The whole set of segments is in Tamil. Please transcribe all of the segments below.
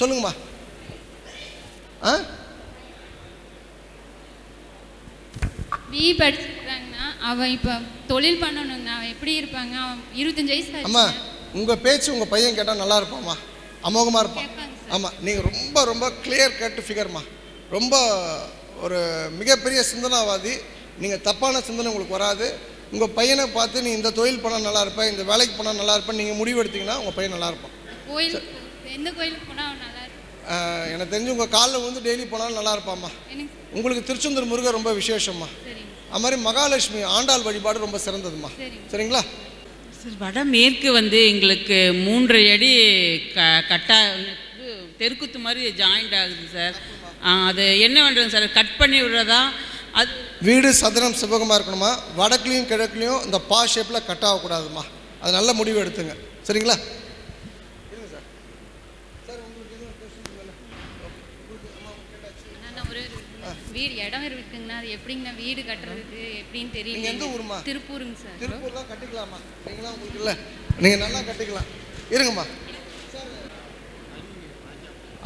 சொல்லுங்கம்மா. ஆ? பிஇ படிச்சிருக்காங்கன்னா அவன் இப்போ தொழில் பண்ணணுங்கண்ணா. அவன் எப்படி இருப்பாங்க? அவன் இருபத்தஞ்சு வயசு அம்மா. உங்கள் பேச்சு உங்கள் பையன் கேட்டால் நல்லா இருப்பாம்மா. அமோகமாக இருப்பான். ஆமாம் நீங்கள் ரொம்ப ரொம்ப கிளியர் கட் ஃபிகர்மா ரொம்ப ஒரு மிகப்பெரிய சிந்தனாவாதி. நீங்கள் தப்பான சிந்தனை உங்களுக்கு வராது. உங்கள் பையனை பார்த்து நீ இந்த தொழில் பண்ணால் நல்லா இருப்ப இந்த வேலைக்கு போனால் நல்லா இருப்பேன் நீங்கள் முடிவு எடுத்தீங்கன்னா உங்கள் பையன் நல்லா இருப்பான். எந்த கோயிலுக்கு போனால் நல்லா இருக்கும்? எனக்கு தெரிஞ்சு உங்கள் காலில் வந்து டெய்லி போனாலும் நல்லா இருப்பாம்மா. உங்களுக்கு திருச்செந்தூர் முருகர் ரொம்ப விசேஷம்மா. அது மாதிரி மகாலட்சுமி ஆண்டாள் வழிபாடு ரொம்ப சிறந்ததுமா சரிங்க. சரிங்களா? சார் வடமேற்கு வந்து எங்களுக்கு மூன்று அடி க கட்டா தெருக்குத்து மாதிரி ஜாயிண்ட் ஆகுது சார். ஆ, அது என்ன பண்ணுறேங்க சார்? கட் பண்ணி விடுறதா? அது வீடு சதுரம் சிவகமாக இருக்கணுமா? வடக்குலையும் கிழக்குலையும் இந்த பா ஷேப்பில் கட் ஆகக்கூடாதுமா அது நல்ல முடிவு எடுத்துங்க. சரிங்களா அண்ணா, நான் ஒரு வீடு இடம் இருக்குங்கண்ணா. அது எப்படிங்கண்ணா வீடு கட்டுறதுக்கு எப்படின்னு நீங்க எந்த தெரியல ஊரும்மா? திருப்பூருங்க சார். திருப்பூர்லாம் கட்டிக்கலாமா நீங்களாம் உங்களுக்கு இல்லை. நீங்கள் நல்லா கட்டிக்கலாம். இருங்கம்மா.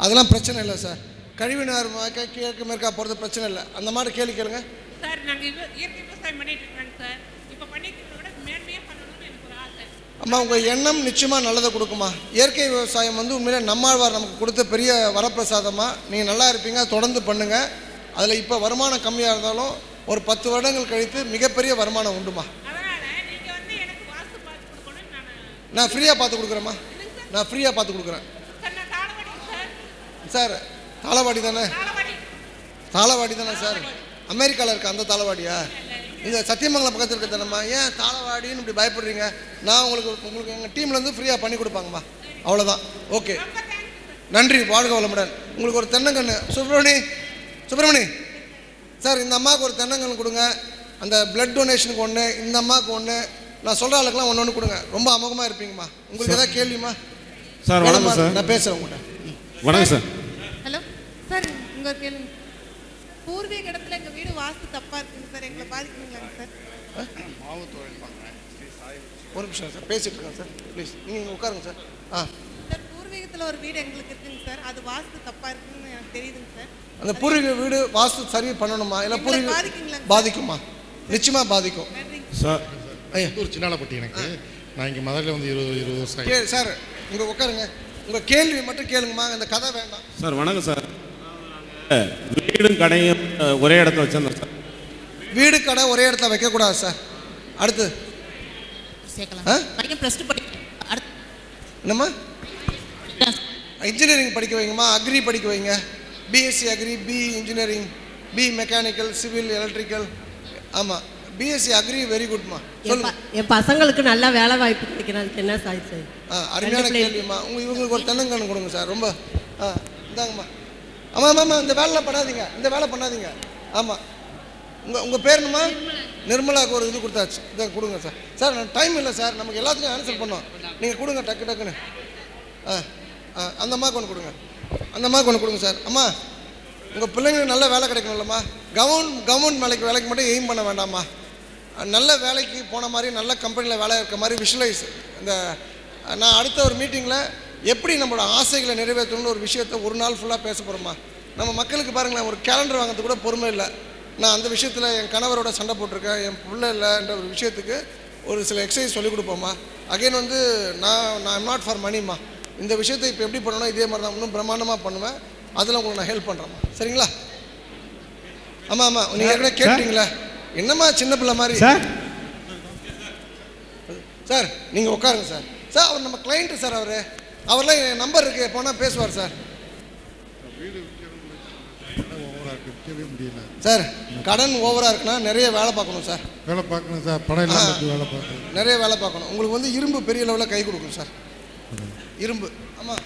அதெல்லாம் பிரச்சனை இல்லை சார். கழிவுநீர் கிழக்கு மேற்கா போகிறது பிரச்சனை இல்லை. அந்த மாதிரி கேள்வி கேளுங்க. சார் நாங்கள் இயற்கை விவசாயம் பண்ணிட்டு இருக்கோங்க சார். இப்போ பண்ணிட்டு விட மேன்மையாக பண்ணணும்னு எனக்கு ஒரு ஆசை. அம்மா உங்கள் எண்ணம் நிச்சயமாக நல்லதை கொடுக்குமா? இயற்கை விவசாயம் வந்து உண்மையிலே நம்மாழ்வார் நமக்கு கொடுத்த பெரிய வரப்பிரசாதமாக நீங்கள் நல்லா இருப்பீங்க தொடர்ந்து பண்ணுங்கள் அதில் இப்போ வருமானம் கம்மியாக இருந்தாலும் ஒரு பத்து வருடங்கள் கழித்து மிகப்பெரிய வருமானம் உண்டுமா? நான் ஃப்ரீயாக பார்த்து கொடுக்குறேம்மா. நான் ஃப்ரீயாக பார்த்து கொடுக்குறேன். சார் தாளவாடி தானே? தாளவாடி. தானே சார்? அமெரிக்காவில் இருக்க அந்த தாளவாடியா? இந்த சத்தியமங்கலம் பக்கத்தில் இருக்க தானம்மா? ஏன் தாளவாடின்னு இப்படி பயப்படுறீங்க? நான் உங்களுக்கு உங்களுக்கு எங்கள் டீம்லேருந்து ஃப்ரீயாக பண்ணி கொடுப்பாங்கம்மா. அவ்வளோதான் ஓகே. நன்றி. வாழ்க வளமுடன். உங்களுக்கு ஒரு தென்னங்கன்று சுப்பிரமணி சுப்பிரமணி சார் இந்த அம்மாவுக்கு ஒரு தென்னங்கன்று கொடுங்க. அந்த பிளட் டொனேஷனுக்கு ஒன்று இந்த அம்மாவுக்கு ஒன்று நான் சொல்கிற ஆளுக்கெல்லாம் ஒன்று ஒன்று கொடுங்க. ரொம்ப அமோகமாக இருப்பீங்கம்மா. உங்களுக்கு எதாவது கேள்விம்மா? சார்? வணக்கம் சார். நான் பேசுகிறேன் உங்கள்கிட்ட வணக்கம் சார். ஹலோ சார் உங்க கேளுங்க பூர்வீக இடத்துல எங்க வீடு வாஸ்து தப்பா இருக்குங்க சார். எங்களை பாதிக்குங்களாங்க சார்? ஒரு நிமிஷம் சார். பேசிட்டு இருக்கேன் சார். ப்ளீஸ் நீங்கள் உட்காருங்க சார். ஆ. சார் பூர்வீகத்துல ஒரு வீடு எங்களுக்கு இருக்குங்க சார். அது வாஸ்து தப்பா இருக்குன்னு எனக்கு தெரியுதுங்க சார். அந்த பூர்வீக வீடு வாஸ்து சரி பண்ணணுமா? இல்லை பூர்வீக பாதிக்குங்களா? பாதிக்குமா? நிச்சயமாக பாதிக்கும். சார் ஐயா. ஒரு சின்னாலப்பட்டி எனக்கு. நான் இங்கே மதுரையில் வந்து இருபது இருபது வருஷம். கே சார் இங்கே உட்காருங்க உங்கள் கேள்வி மட்டும் கேளுங்கம்மா. இந்த கதை வேண்டாம். சார் வணக்கம் சார். வீடும் கடையும் ஒரே இடத்துல வச்சிருந்தோம் சார். வீடு கடை ஒரே இடத்துல வைக்கக்கூடாது சார். அடுத்து. சேர்க்கலாம். ஆ? பையன் ப்ளஸ் டூ படி அடுத்து என்னம்மா? இன்ஜினியரிங் படிக்க வைங்கம்மா அக்ரி படிக்க வைங்க. BSc agri B engineering B mechanical civil electrical ஆமாம் பிஎஸ்சி அக்ரி வெரி குட்மா என் பசங்களுக்கு நல்ல வேலை வாய்ப்பு கிடைக்கிறதுக்கு என்ன சார் சார் ஆ அருமையான கேள்விம்மா உங்க இவங்களுக்கு ஒரு தென்னங்கன்று கொடுங்க சார் ரொம்ப. ஆ இந்தாங்கம்மா. ஆமாம் ஆமாம் ஆமாம் இந்த வேலைலாம் பண்ணாதீங்க. இந்த வேலை பண்ணாதீங்க. ஆமாம் உங்கள் உங்கள் பேர் என்னம்மா? நிர்மலாவுக்கு ஒரு இது கொடுத்தாச்சு. இதை கொடுங்க சார். சார் டைம் இல்லை சார். நமக்கு எல்லாத்துக்கும் ஆன்சர் பண்ணோம். நீங்கள் கொடுங்க டக்கு டக்குன்னு. ஆ. அந்த அம்மாவுக்கு ஒன்று கொடுங்க. அந்த அம்மாவுக்கு ஒன்று கொடுங்க சார். அம்மா உங்கள் பிள்ளைங்களுக்கு நல்ல வேலை கிடைக்கணும்லம்மா. கவர்மெண்ட் கவர்மெண்ட் வேலைக்கு வேலைக்கு மட்டும் எய்ம் பண்ண வேண்டாம்மா. நல்ல வேலைக்கு போன மாதிரி நல்ல கம்பெனியில் வேலை இருக்க மாதிரி விஷுவலைஸ் இந்த நான் அடுத்த ஒரு மீட்டிங்கில் எப்படி நம்மளோட ஆசைகளை நிறைவேற்றணும்னு ஒரு விஷயத்தை ஒரு நாள் ஃபுல்லாக பேச போகிறோமா நம்ம மக்களுக்கு பாருங்களேன் ஒரு கேலண்டர் வாங்கிறது கூட பொறுமை இல்லை. நான் அந்த விஷயத்தில் என் கணவரோட சண்டை போட்டிருக்கேன் என் பிள்ளை இல்லைன்ற ஒரு விஷயத்துக்கு ஒரு சில எக்ஸசைஸ் சொல்லிக் கொடுப்போம்மா. அகைன் வந்து நான் நான் நாட் ஃபார் மணிம்மா இந்த விஷயத்தை இப்போ எப்படி பண்ணணும் இதே மாதிரி தான். இன்னும் பிரம்மாண்டமாக பண்ணுவேன். அதில் உங்களுக்கு நான் ஹெல்ப் பண்ணுறேம்மா சரிங்களா? ஆமாம் ஆமாம் நீங்கள் ஏற்கனவே கேட்டீங்களா? என்னம்மா சின்ன பிள்ளை மாதிரி? சார். சார் நீங்கள் உட்காருங்க சார். சார் அவர் நம்ம கிளைண்ட்டு சார் அவர். அவர்லாம் என் நம்பர் இருக்குது போனால் பேசுவார் சார். இருக்கு சார் கடன் ஓவராக இருக்குன்னா நிறைய வேலை பார்க்கணும் சார். வேலை பார்க்கணும் சார். படம் இல்லாமல் இருக்கு வேலை பார்க்கணும்? நிறைய வேலை பார்க்கணும். உங்களுக்கு வந்து இரும்பு பெரிய லெவலில் கை கொடுக்கும் சார். இரும்பு. ஆமாம்